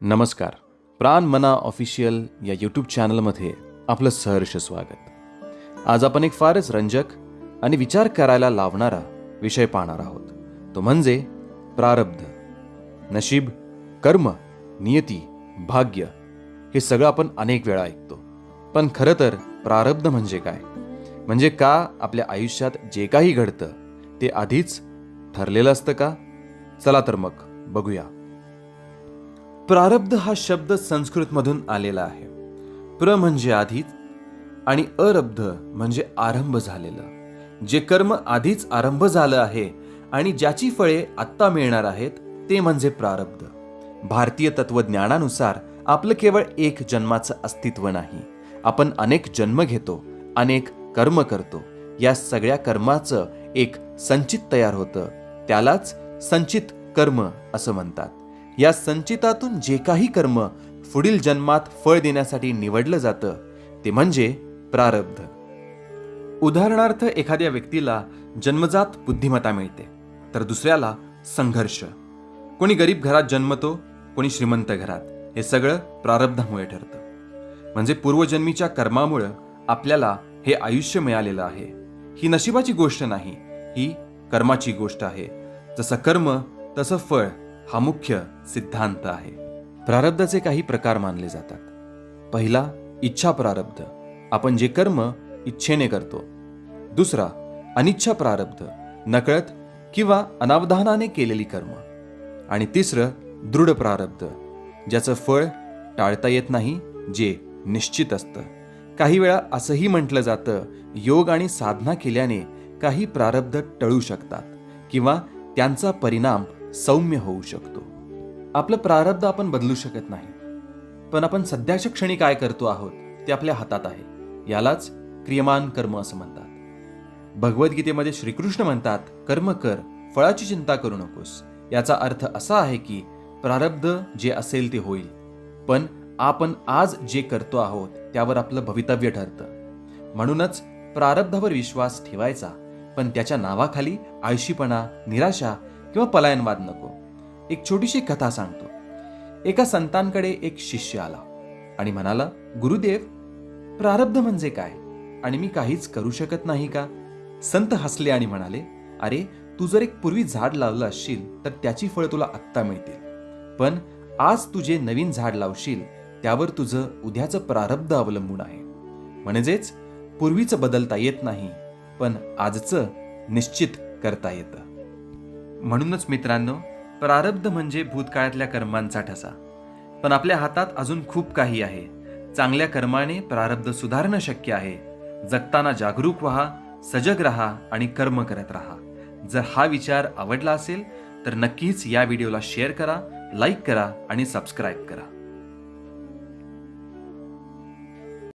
नमस्कार. प्राण मना ऑफिशियल या यूट्यूब चॅनलमध्ये आपलं सहर्ष स्वागत. आज आपण एक फारच रंजक आणि विचार करायला लावणारा विषय पाहणार आहोत. तो म्हणजे प्रारब्ध. नशीब कर्म नियती भाग्य हे सगळं आपण अनेक वेळा ऐकतो. पण खरं तर प्रारब्ध म्हणजे काय? म्हणजे का आपल्या आयुष्यात जे काही घडतं ते आधीच ठरलेलं असतं का? चला तर मग बघूया. प्रारब्ध हा शब्द संस्कृतमधून आलेला आहे. प्र म्हणजे आधीच आणि अरब्ध म्हणजे आरंभ झालेलं जे कर्म आधीच आरंभ झालं आहे आणि ज्याची फळे आत्ता मिळणार आहेत ते म्हणजे प्रारब्ध. भारतीय तत्वज्ञानानुसार आपलं केवळ एक जन्माचं अस्तित्व नाही. आपण अनेक जन्म घेतो अनेक कर्म करतो. या सगळ्या कर्माचं एक संचित तयार होतं. त्यालाच संचित कर्म असं म्हणतात. या संचितातून जे काही कर्म पुढील जन्मात फळ देण्यासाठी निवडलं जातं ते म्हणजे प्रारब्ध. उदाहरणार्थ एखाद्या व्यक्तीला जन्मजात बुद्धिमत्ता मिळते तर दुसऱ्याला संघर्ष. कोणी गरीब घरात जन्मतो कोणी श्रीमंत घरात. हे सगळं प्रारब्धामुळे ठरतं. म्हणजे पूर्वजन्मीच्या कर्मामुळं आपल्याला हे आयुष्य मिळालेलं आहे. ही नशिबाची गोष्ट नाही ही कर्माची गोष्ट आहे. जसं कर्म तसं फळ. हा मुख्य सिद्धांत आहे. प्रारब्धाचे काही प्रकार मानले जातात. पहिला इच्छा प्रारब्ध आपण जे कर्म इच्छेने करतो. दुसरा अनिच्छा प्रारब्ध नकळत किंवा अनावधानाने केलेली कर्म. आणि तिसरं दृढ प्रारब्ध ज्याचं फळ टाळता येत नाही जे निश्चित असतं. काही वेळा असंही म्हटलं जातं योग आणि साधना केल्याने काही प्रारब्ध टळू शकतात किंवा त्यांचा परिणाम सौम्य होऊ शकतो. आपलं प्रारब्ध आपण बदलू शकत नाही. पण आपण सध्याच्या क्षणी काय करतो आहोत ते आपल्या हातात आहे. यालाच क्रियमान कर्म असं म्हणतात. भगवद्गीतेमध्ये श्रीकृष्ण म्हणतात कर्म कर फळाची चिंता करू नकोस. याचा अर्थ असा आहे की प्रारब्ध जे असेल ते होईल. पण आपण आज जे करतो आहोत त्यावर आपलं भवितव्य ठरतं. म्हणूनच प्रारब्धावर विश्वास ठेवायचा. पण त्याच्या नावाखाली आळशीपणा निराशा किंवा पलायनवाद नको. एक छोटीशी कथा सांगतो. एका संतांकडे एक शिष्य आला आणि म्हणाला गुरुदेव प्रारब्ध म्हणजे काय? आणि मी काहीच करू शकत नाही का? संत हसले आणि म्हणाले अरे तू जर एक पूर्वी झाड लावलं असशील तर त्याची फळं तुला आत्ता मिळतील. पण आज तू जे नवीन झाड लावशील त्यावर तुझं उद्याचं प्रारब्ध अवलंबून आहे. म्हणजेच पूर्वीचं बदलता येत नाही पण आजचं निश्चित करता येतं. म्हणूनच मित्रांनो प्रारब्ध म्हणजे भूतकाळातल्या कर्मांचा ठसा. पण आपल्या हातात अजून खूप काही आहे. चांगल्या कर्माने प्रारब्ध सुधारणं शक्य आहे. जगताना जागरूक व्हा सजग राहा आणि कर्म करत राहा. जर हा विचार आवडला असेल तर नक्कीच या व्हिडिओला शेअर करा लाईक करा आणि सबस्क्राईब करा.